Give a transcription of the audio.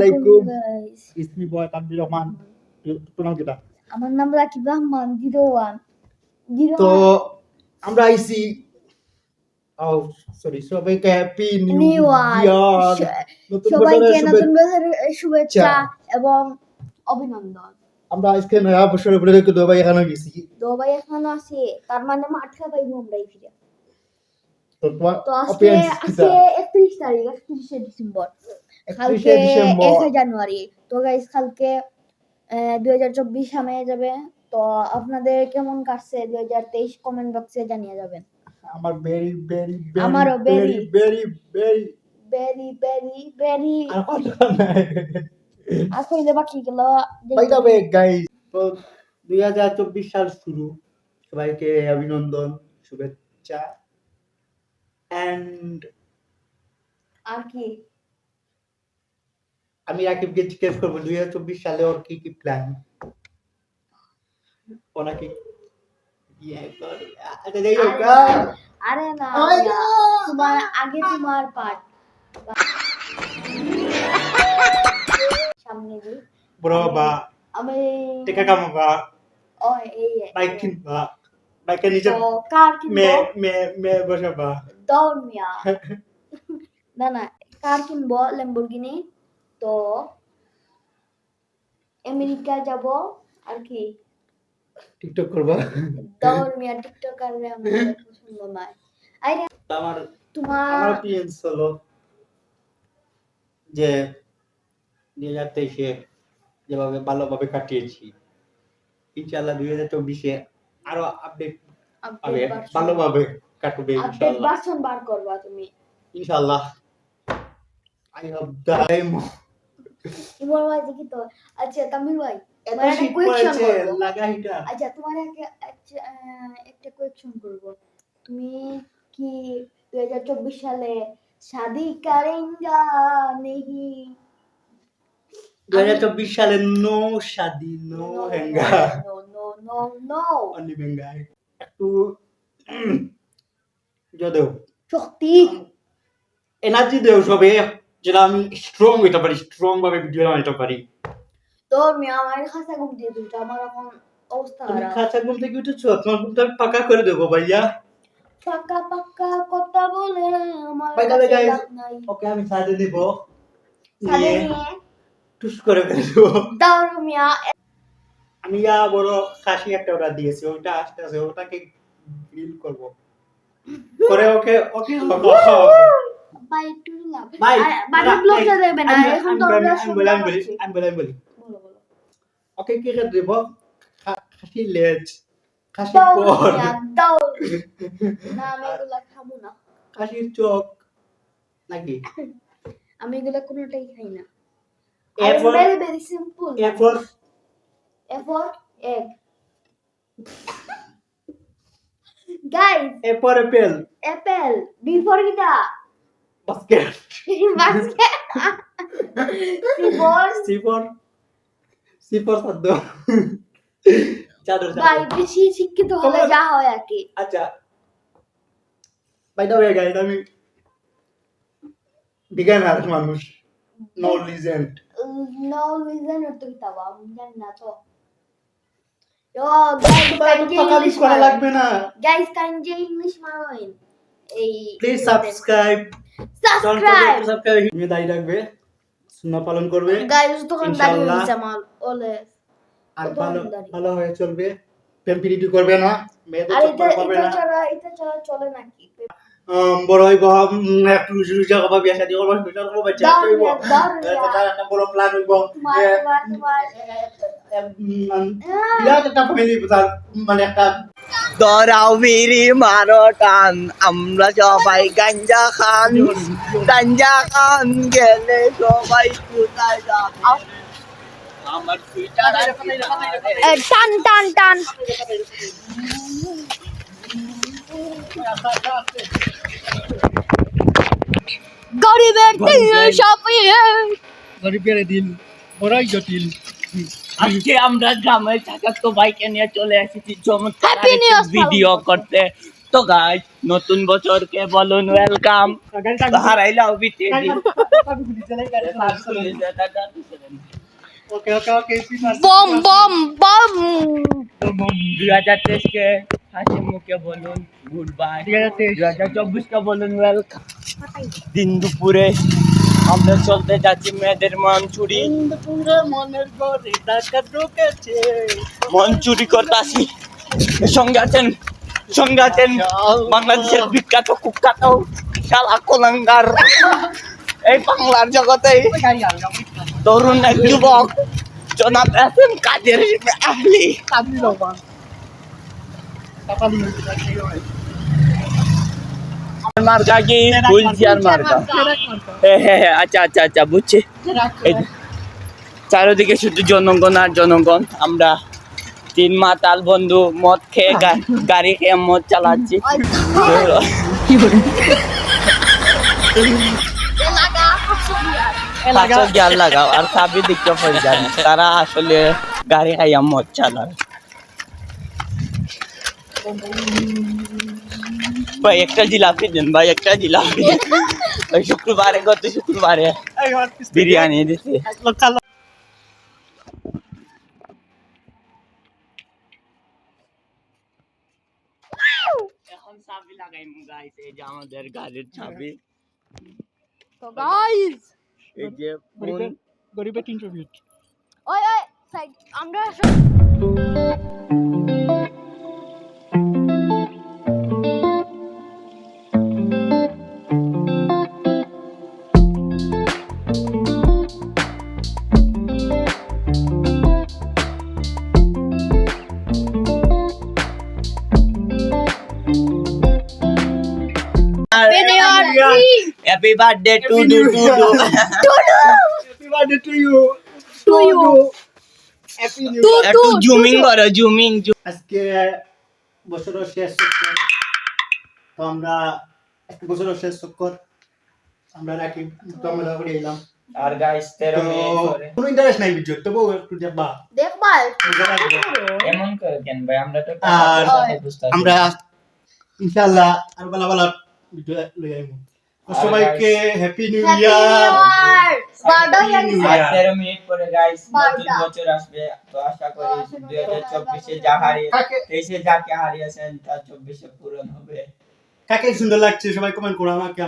আলাইকুম. ইসমি বয় তানবির রহমান প্রণাম কিটা আমার নাম রাকিব রহমান জিরো ওয়ান তো আমরা আইছি ও সরি সবাইকে হ্যাপি নিউ ইয়ার সবাইকে নতুন বছরের শুভেচ্ছা। এবং অভিনন্দন আমরা আজকে নয়া বছরের উপরে দুবাই এখানে গেছি দুবাই এখনও আছে তার মানে মাঠে পাইবো আমরা ফিরে তো আজকে আজকে একত্রিশ তারিখ একত্রিশে ডিসেম্বর কালকে 31 ডিসেম্বর। এক জানুয়ারি। তো গাইস কালকে দুই হাজার চব্বিশ সামনে যাবে। তো আপনাদের কেমন কাটছে দুই হাজার তেইশ কমেন্ট বক্সে জানিয়ে যাবেন। আমার ভেরি ভেরি আমারও very very very very very very আর কথা কইলে বাকি গেল। বাই দ্য ওয়ে গাইস তো 2024 সাল শুরু। সবাইকে অভিনন্দন শুভেচ্ছা। এন্ড আর কি? আমি রাকিবকে জিজ্ঞেস করব দুই হাজার চব্বিশ সালে ওর কি কি প্ল্যান ওনাকে ইয়ে। আচ্ছা আরে- না না, না। তোমার আগে তোমার পার্ট সামনে দি বড় বাবা আমি টেকা কামাবা ও এই বাইক কিনবা বাইকের নিচে তো কার দৌড় মিয়া। না না কার কিনবো? ল্যাম্বরগিনি তো আমেরিকা যাব আর কি। টিকটক করবা? দৌড় মিয়া টিকটকার আমার পছন্দ নয় আরে আমার তোমার আমার প্রিয়েন্স হলো যে দুই হাজার তেইশে যেভাবে ভালোভাবে কাটিয়েছি ইনশাল্লাহ দুই হাজার চব্বিশে আরও আপডেট পাবে ভালোভাবে কাটবে আপডেট ইনশাল্লাহ ভার্সন বার করবা তুমি। ইনশাল্লাহ আই হোপ দাইম ইমর ভাই দেখি তো আচ্ছা তামিল ভাই একটা করব। লাগা হিটা আচ্ছা তোমার একটা আচ্ছা, একটা কোয়েকশন করব। তুমি কি দুই হাজার চব্বিশ সালে শাদি করেঙ্গা নেহি? দুই হাজার চব্বিশ সালে নো শাদি no হেঙ্গা। No no no no only বেঙ্গা একটু শক্তি। এনার্জি দেও সবে। যেটা আমি স্ট্রং হইতে পারি স্ট্রং ভাবে ভিডিও বানাইতে পারি। তোর মেয়ে আমার খাসা ঘুম দিয়ে দিল আমার এখন অবস্থা তুমি খাঁচা ঘুম থেকে উঠেছো তোমার ঘুমটা আমি পাকা করে দেবো ভাইয়া। পাকা পাকা কথা বলে আমার নাই। ওকে আমি দিব। সাথে নিয়ে টুস করে ফেলব। দাও মিয়া। আমি বড় খাসি একটা অর্ডার দিয়েছি ওইটা আসতে আছে ওটাকে গ্রিল করব। করে ওকে ওকে। ভাই একটু লাভ ভাই বাকি ব্লগটা দেবে না এখন তো আমরা আমি বলি আমি বলি আমি বলি বলি বলো বলো ওকে কি করে দেব খাসি লেজ খাসি পর দাও না আমি এগুলা খাব না খাসির চোখ নাকি আমি এগুলা কোনোটাই খাই না এরপর ভেরি ভেরি সিম্পল এরপর এরপর এগ গাইস এরপর এপেল অ্যাপেল বিফোর কিটা বাস্কেট বাস্কেট বিফোর সিফর সিফর শব্দ চাদর ভাই বেশি শিক্ষিত হলে যা হয় আর কি। আচ্ছা। বাই দ্য ওয়ে গাইস আমি বিজ্ঞানার মানুষ নো লিজেন্ড নো লিজেন তো কিতাব আমি জানি না তো। Yo, guys, এই প্লিজ সাবস্ক্রাইব সাবস্ক্রাইব সাবস্ক্রাইব তুমি দাঁড়িয়ে রাখবে সুন্নাহ পালন করবে। গাইস তখন দাঁড়িয়ে। গেছে আমার ওলে। আর ভালো ভালো হয়ে চলবে। প্রেম প্রীতি করবে না। মেয়েদের চক্কর এটা ছাড়া এটা ছাড়া চলে নাকি? বড় হইব একটু রুজি রুজি বিয়া শাদী করবা ফিউচার করবা বাচ্চা হইব। রিয়া, দাও রিয়া। তার একটা বড় প্ল্যান হইব। তোমার যে, তোমার তোমার উম, বিরাট একটা ফ্যামিলি মানে একটা দরাও বিড়ি মারো টান। আমরা সবাই গাঞ্জা খান। গাঞ্জা খান গেলে সবাই কোথায় যাব? আমার টান টান টান। গরিবের দিন সপিয়ে। গরিবের দিন বড়াই জটিল। আজকে আমরা গ্রামের চাচাতো ভাইকে নিয়ে চলে এসেছি চমৎকার ভিডিও করতে। তো গাইস নতুন বছরকে বলুন ওয়েলকাম হারাইলাও বিতে ওকে ওকে ওকে বম বম বম দুই হাজার তেইশকে হাসি মুখে বলুন গুড বাই দুই হাজার চব্বিশকে বলুন ওয়েলকাম দিন দুপুরে আমরা চলতে যাচ্ছি মেয়েদের মন চুরি। মনের ঘরে ডাকাত ঢুকেছে। মন চুরি করতেছি। সঙ্গে আছেন সঙ্গে আছেন বাংলাদেশের বিখ্যাত কুখ্যাত শালা কোলাঙ্গার। এই বাংলার জগতে তরুণ এক যুবক জনাব এসএম কাদের আহলি। মার্কা কি মার্কা হ্যাঁ হ্যাঁ আচ্ছা আচ্ছা আচ্ছা বুঝছি। চারিদিকে শুধু জনগণ আর জনগণ। আমরা তিন মাতাল বন্ধু, মদ খেয়ে গাড়ি খেয়ে মদ চালাচ্ছি। পাঁচশো গিয়ার লাগাও, আর চাবি দিকে পড়ে যান তারা আসলে গাড়ি খাইয়া মদ চালায়। ভাই একটা জিলাপি দেন ভাই একটা জিলাপি দেন। ওই শুক্রবারে গত শুক্রবারে বিরিয়ানি দিছি এখন চাবি লাগাই গাইস এই যে আমাদের গাড়ির চাবি তো গাইস এই যে ফোন গরিবের তিনশো ফিট ওই ওই সাইড আমরা happy birthday to do to do happy birthday to you To you. Happy new To- একটু to- জুমিং করো জুমিং আজকে বছরের শেষ চক্কর তো আমরা এক বছরের শেষ চক্কর আমরা নাকি আমরা করে এলাম। আর গাইস তো কোনো ইন্টারেস্ট নাই ভিডিও তবু একটু দেখবা। দেখবা এমন করে কেন ভাই? আমরা তো আর আমরা ইনশাআল্লাহ আর বালা বালা ভিডিও লই আইমু তো সবাইকে হ্যাপি নিউ ইয়ার. তেরো মিনিট পরে গাইস নতুন বছর আসবে। তো আশা করি দুই হাজার চব্বিশে যা হারিয়ে তেইশে যাকে হারিয়েছেন তা চব্বিশে পূরণ হবে। কাকে সুন্দর লাগছে? সবাই কমেন্ট করো আমাকে।